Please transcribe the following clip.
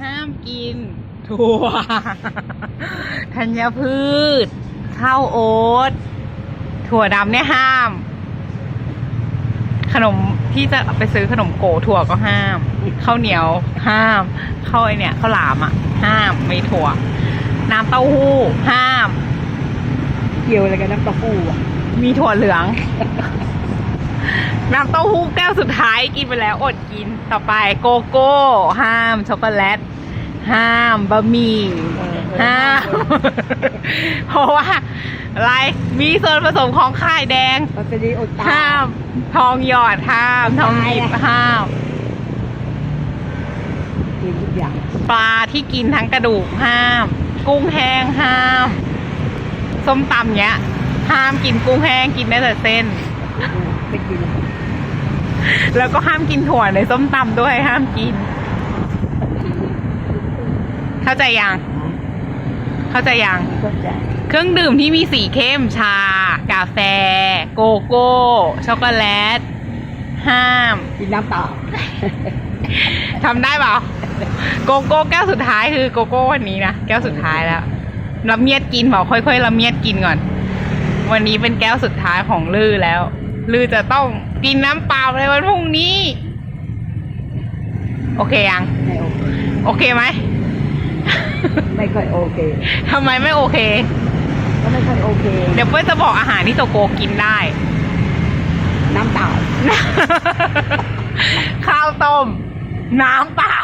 ห้ามกิน ถั่วธัญพืช ข้าวโอ๊ต ถั่วดำเนี่ยห้าม ขนมที่จะไปซื้อขนมโกถั่วก็ห้ามข้าวเหนียวห้ามข้าวไอเนี่ยข้าวหลามอะ ห้ามไม่ถั่ว น้ำเต้าหู้ ห้าม เกี่ยวอะไรกับน้ำเต้าหู้อะมีถั่วเหลือง น้ำเต้าหู้แก้วสุดท้ายกินไปแล้วอดกินต่อไปโกโก้ ห้ามช็อกโกแลต ห้ามบะหมี่ห้ามเพราะว่าอะไรมีส่วนผสมของไข่แดงมันจะดีอดตายห้าม ทองหยอดห้ามทองหยิบตายอะห้าม กินทุกอย่างปลาที่กินทั้งกระดูกห้าม กุ้งแห้งห้าม ส้มตำเนี้ย ห้ามกินกุ้งแห้งกินได้แต่เส้น ไม่กิน แล้วก็ห้ามกินถั่วในส้มตำด้วยห้ามกิน เข้าใจยัง เข้าใจยังก็จะเครื่องดื่มที่มีสีเข้มชา กาแฟ โกโก้ ช็อกโกแลต ห้าม กินน้ำเปล่าทำได้เปล่าโกโก้แก้วสุดท้ายคือโกโก้วันนี้นะ แก้วสุดท้ายแล้วละเมียดกินเปล่าค่อยๆละเมียดกินก่อน วันนี้เป็นแก้วสุดท้ายของลือแล้ว ลือจะต้องกินน้ำเปล่าในวันพรุ่งนี้ โอเคยัง ไม่โอเคโอเคไหม ไม่ค่อยโอเค ทำไมไม่โอเค ก็ไม่ค่อยโอเค เดี๋ยวเป้ยจะบอกอาหารที่โตโกกินได้ น้ำเปล่า ข้าวต้ม น้ำเปล่า